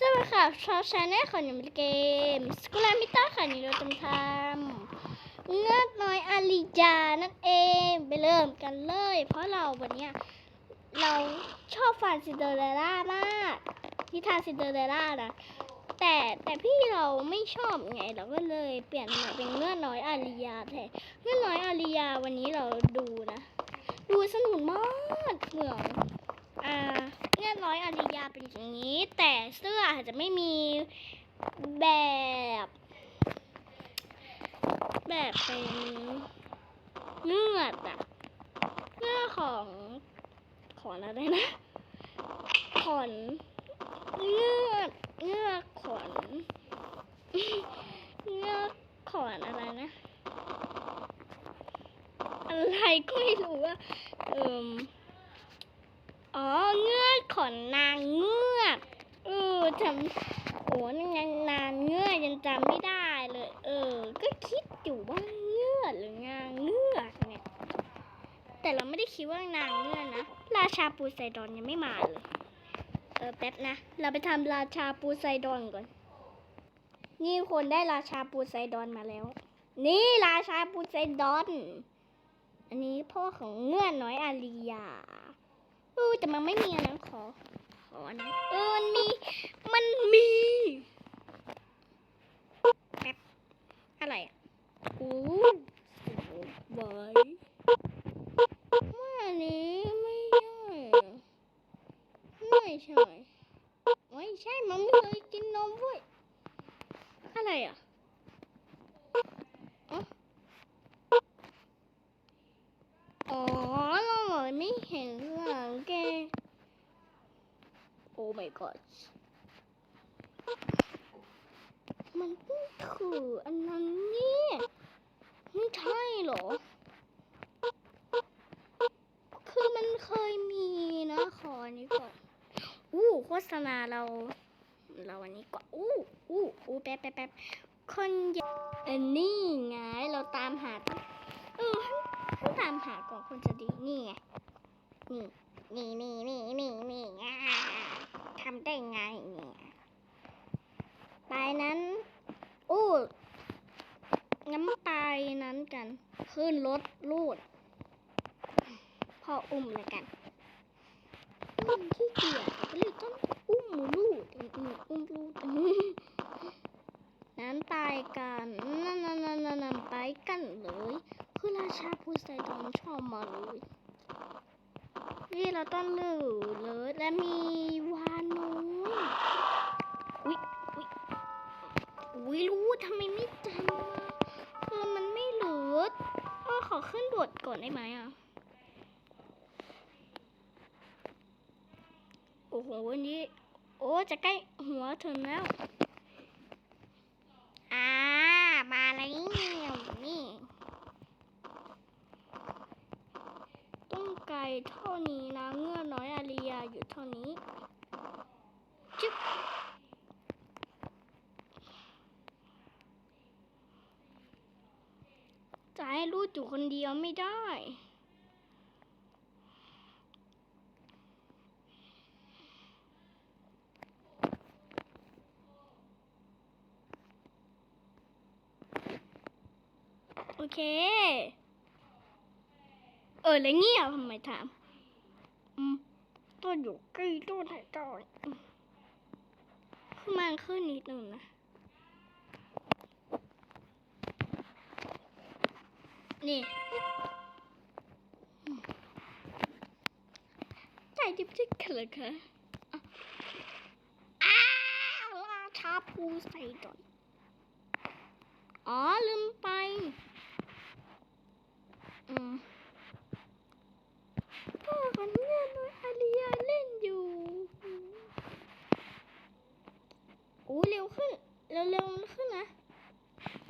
สวัสดีค่ะชาวชาแนลของนิมเกมสกุลามิต้าค่ะนี่เราจะมาทำเงือกน้อยอาลิยานั่นเองไปเริ่มกันเลย เพราะเราวันนี้เราชอบฟันซินเดอเรล่ามากนิทานซินเดอเรล่านะแต่แต่พี่เราไม่ชอบไงเราก็เลยเปลี่ยนมาเป็นเงือกน้อยอาลิยาแทนเงือกน้อยอาลิยาวันนี้เราดูนะ ดูสนุกมากเหมือนอ่า เงื่อน้อยอริยาเป็นอย่างนี้ แต่เสื้ออาจจะไม่มีแบบ แบบเป็นเงือกอะเงือของขอนอะไรนะขอนเงือกเงือกขอนเงือกขอนอะไรนะ อะไรก็ไม่รู้อะเอิม อ๋อ เงือกขนนางเงือกเออจำโอ้นางนางเงือกยังจำไม่ได้เลย เออ ก็คิดอยู่ว่าเงือกหรือนางเงือกเนี่ย แต่เราไม่ได้คิดว่านางเงือกนะ ราชาปูไซดอนยังไม่มาเลย เออแป๊บนะ เราไปทำราชาปูไซดอนก่อน นี่คนได้ราชาปูไซดอนมาแล้ว นี่ราชาปูไซดอน อันนี้พ่อของเงือกน้อยอาริยา ออแต่มันไม่มีอันนั้นขอ ขออันนะเออมันมี มันมีแป๊บอะไรอะโอ้บอยว่าอันนี้ไม่ใช่ไม่ใช่ไม่ใช่มันไม่เคยกินนมเว้ยอะไรอะอ๋ออ๋อเราเหมือนไม่เห็นหลังแก โอ้ my god มันเพิ่งถืออันนั้นนี่ไม่ใช่เหรอ คือมันเคยมีนะขออันนี้ก่อนอู้โฆษณาเรา เราอันนี้ก่อนอู้อู้อู้แป๊บแป๊บแป๊บคนอยากอันนี้ไงเราตามหาต้องเออต้องตามหาก่อนคนจะดีนี่ไงนี่นี่นี่นี่นี่นี่อ่าทำได้ไงเนี่ยไปนั้น อู้งั้นไปนั้นกัน ขึ้นรถลูดพ่ออุ้มเลยกันอุ้มขี้เกียจก็เลยต้องอุ้มลูดอืมอืมอุ้มลูดนั้นไปกันนั่นนั่นนั่นนั่นไปกันเลยคือราชาผู้ไซดอนชอบมาเลยนี่เราต้องเลือเลยและมีวานน้อยอุ๊ยอุ๊ยอุ๊ยรู้ทำไมไม่จำ ขอขึ้นบทก่อนได้ไหมอะ โอ้โหวันนี้ โอ้จะใกล้หัวถึงแล้ว อ่า มาแล้วนี่ต้องไกลเท่านี้นะเงื่อน้อยอาริยาอยู่เท่านี้จึ๊บ จะให้รูดอยู่คนเดียวไม่ได้โอเค เออแล้วเงียบทำไมถามตัวอยู่ใกล้ตัวถ่ายจอยมขึ้นมาขึ้นนิดหนึ่งนะ นี่ใจดิบจิกกันเลยค่ะอ้าวราชาปูใส่ดอนอ๋อ ลืมไป อืมพ่อกับแม่น้อยอาริยาเล่นอยู่โอ้เร็วขึ้น เร็วเร็วขึ้นนะ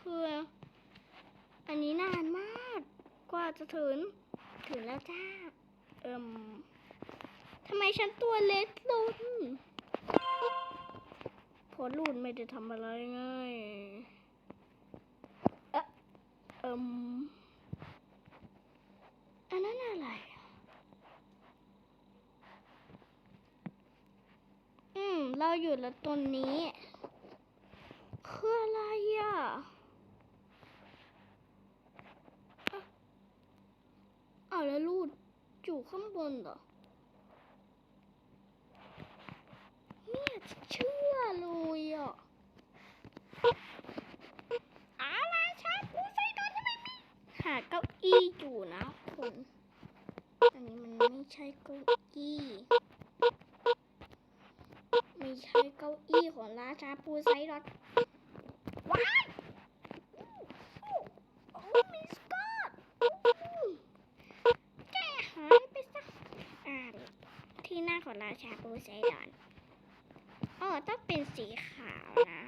คือ อันนี้นานมาก กว่าจะถึง ถึงแล้วจ้า เอิมทำไมฉันตัวเล็กลงพอลูนไม่ได้ทำอะไรไง่ายเอะเอิมอันนั้นอะไรอืม เราอยู่แล้วตรงนี้ คืออะไรอะ อ้าวแล้วลูดอยู่ข้างบนเหรอไม่ยเชื่อเลยอะอะไรชาปูไซดอนทำไมมีหาเก้าอี้อยู่นะคุณอันนี้มันไม่ใช่เก้าอี้ไม่ใช่เก้าอี้ของราชาปูไซดอนว้ายโอ้โอ้มิสกอตแกหายไปซะอ่าที่หน้าของ ราชาปูไซดอนอ๋อต้องเป็นสีขาวนะ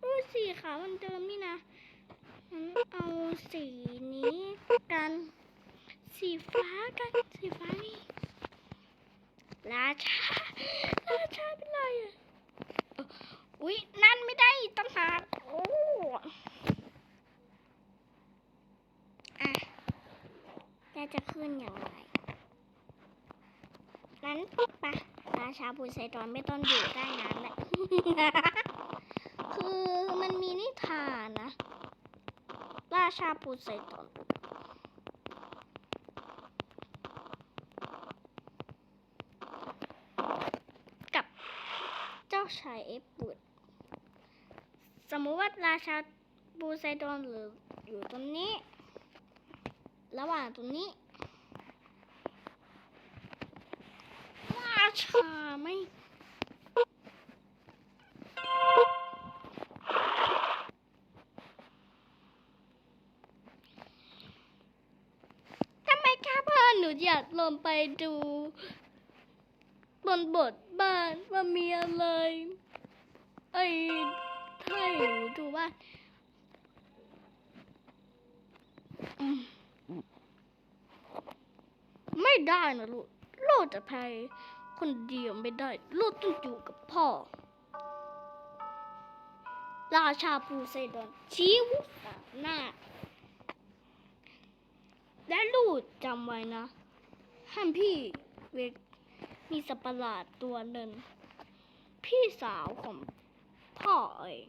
เออสีขาวมันเดิมนี่นะงั้นเอาสีนี้กัน สีฟ้ากัน สีฟ้านี่ ราชา ราชาเป็นไรอะเอ่ออุ๊ย นั่นไม่ได้ตั้งหาโอ้อะจะขึ้นอย่างไร นั้นปะ ราชาบุไซดอนไม่ต้องอยู่ใต้น้ำแหละคือมันมีนิทานนะ ราชาปูไซดอนกับเจ้าชายเอฟบุดสมมุติว่าราชาบูไซดอนหรืออยู่ตรงนี้ ระหว่างตรงนี้ รา ชาไมทำไมคะพ่อหนูอยากลงไปดู บนบทบ้านว่ามีอะไรไอ้ให้หนูดูว่าอืมไม่ได้นะลูกลูกจะไป คนเดียวไม่ได้ ลูกต้องอยู่กับพ่อ ราชาปูไซดอนชี้วุฒสามหน้า และลูกจำไว้นะห้ามพี่เวกมีสัตว์ประหลาดตัวหนึ่ง พี่สาวของพ่อเอง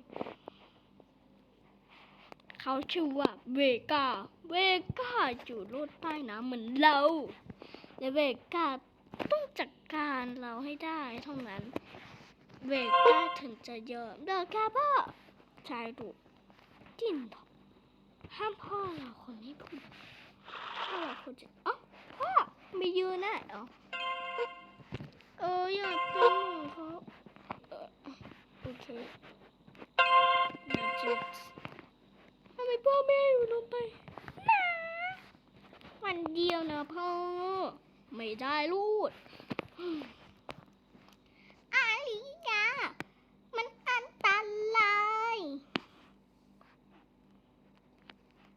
เขาชื่อว่าเวกา เวกาอยู่โลดใต้น้ำเหมือนเรา และเวกาต้องจัดการเราให้ ได้เท่านั้นเวกาถึงจะเยอมเดินแค่พ่อชายดุจิ้นทอห้ามพ่อเราคนนี้พูดพ่อเราคนจะอ้าพ่อไม่ยืนนะอ้าเอออยากเป็นเหมือนเขาโอเคเดี๋ยวจะทำไมพ่อแม่อยู่ลงไปนะวันเดียวนะพ่อ ไม่ได้ลูกไอ้ยามันอันตราย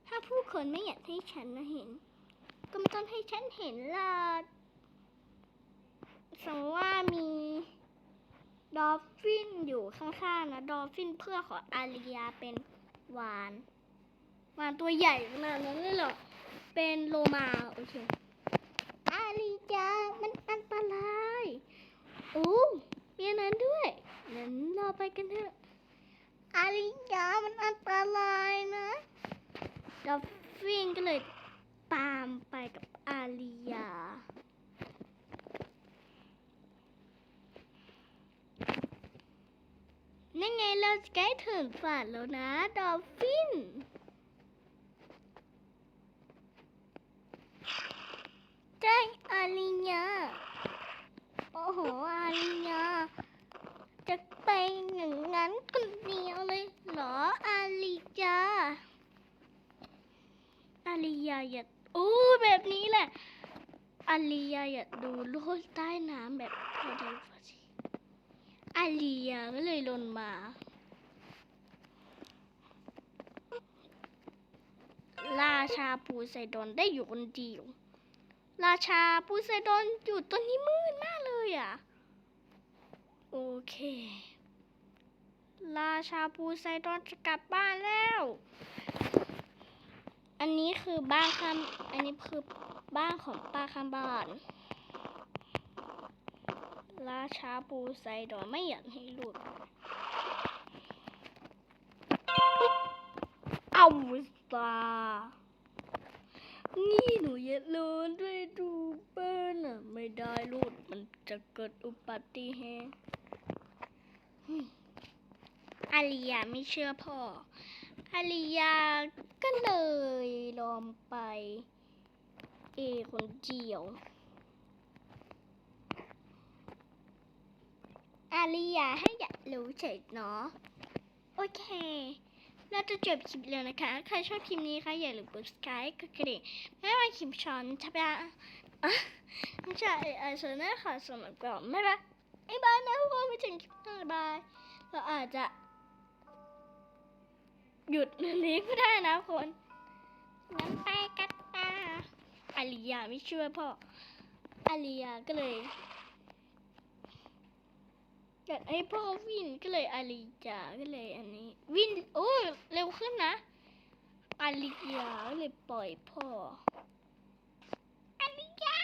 ถ้าผู้ คนไม่อยากให้ฉันนะเห็น ก็ไม่ต้องให้ฉันเห็นล่ะสมมติว่ามีดอลฟินอยู่ข้างๆนะดอลฟินเพื่อของอาริยาเป็นวานวานตัวใหญ่ขนาดนั้นเลยเหรอเป็นโลมาโอเคอาริยามันอันตรายโอ้มีนนั้นด้วยงั้นเราไปกันเถอะอาริยามันอันตรายนะดอล ฟินก็เลยตามไปกับอาริยา นั่นไงเราจะใกล้ถึงฝันแล้วนะ ดอลฟินใช่อาริยา โอ้โหอาริยา จะไปอย่างนั้นคนเดียวเลยเหรอ อาริยา อาริยาอย่าอู้แบบนี้แหละอาริยาอย่าดูโลกใต้น้ำแบบพอดีพอดีอาเลียก็เลยลนมา ราชาปูไซดอนได้อยู่คนเดียว ราชาปูไซดอนอยู่ตรงนี้มืดมากเลยอะ โอเค ราชาปูไซดอนจะกลับบ้านแล้ว อันนี้คือบ้านข้าอันนี้คือบ้านของป้าข้าบ้าน ราชาปูไซดอนไม่อยากให้หลุด เอาซานี่หนูอย่าลืมด้วยดูเปิ้ลน่ะไม่ได้ลูกมันจะเกิดอุบัติเหตุอาลียาไม่เชื่อพ่ออาลียา ก็เลยลอมไป เอคนเดียว อาลียาให้อยากรู้เฉยเนาะ โอเค เราจะจบคลิปแล้วนะคะ ใครชอบคลิปนี้คะอย่าลืมกด subscribe กดกระดิ่งไม่ว่าคลิปช้อนใช่ปะอะไม่ใช่ไอโซน่าค่ะสำหรับก่อนไม่ปะบ๊ายบายนะทุกคนไปถึงคลิปหน้าบาย เราอาจจะ หยุดหรือลีกไม่ได้นะคนงั้นไปกัตตาอารียาไม่ช่วยพ่ออาริยาก็เลยอยากให้พ่อวิ่นก็เลยอารียาก็เลยอันนี้ วิ่นโอ้เร็วขึ้นนะอารียาก็เลยปล่อยพ่ออารียา